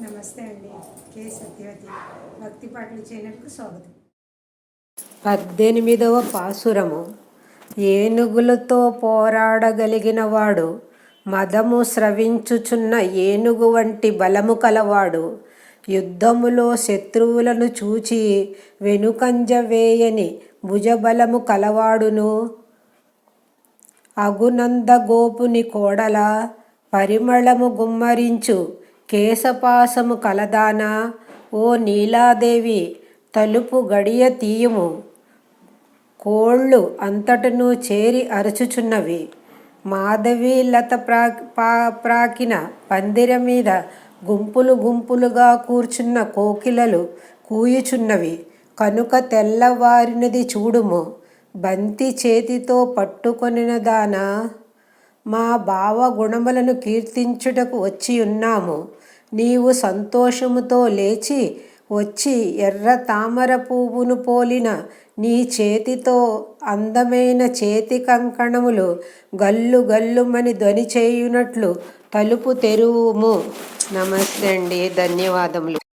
నమస్తే అండి. కే సత్యవతి. భక్తి పాటలు ఛానల్కు స్వాగతం. పద్దెనిమిదవ పాసురము. ఏనుగులతో పోరాడగలిగిన వాడు మదము స్రవించుచున్న ఏనుగు వంటి బలము కలవాడు యుద్ధములో శత్రువులను చూచి వెనుకంజ వేయని భుజబలము కలవాడును. అగునందగోపుని కోడల పరిమళము గుమ్మరించు కేశపాసము కలదానా? ఓ నీలాదేవి తలుపు గడియ తీయుము. కోళ్ళు అంతటను చేరి అరుచుచున్నవి. మాధవి లత ప్రా పా ప్రాకిన పందిర మీద గుంపులు గుంపులుగా కూర్చున్న కోకిలలు కూయుచున్నవి. కనుక తెల్లవారినది చూడుము. బంతి చేతితో పట్టుకొనినదానా? మా బావ గుణములను కీర్తించుటకు వచ్చి ఉన్నాము. నీవు సంతోషముతో లేచి వచ్చి ఎర్ర తామర పువ్వును పోలిన నీ చేతితో అందమైన చేతి కంకణములు గల్లు గల్లుమని ధ్వని చేయునట్లు తలుపు తెరువుము. నమస్తే అండి. ధన్యవాదములు.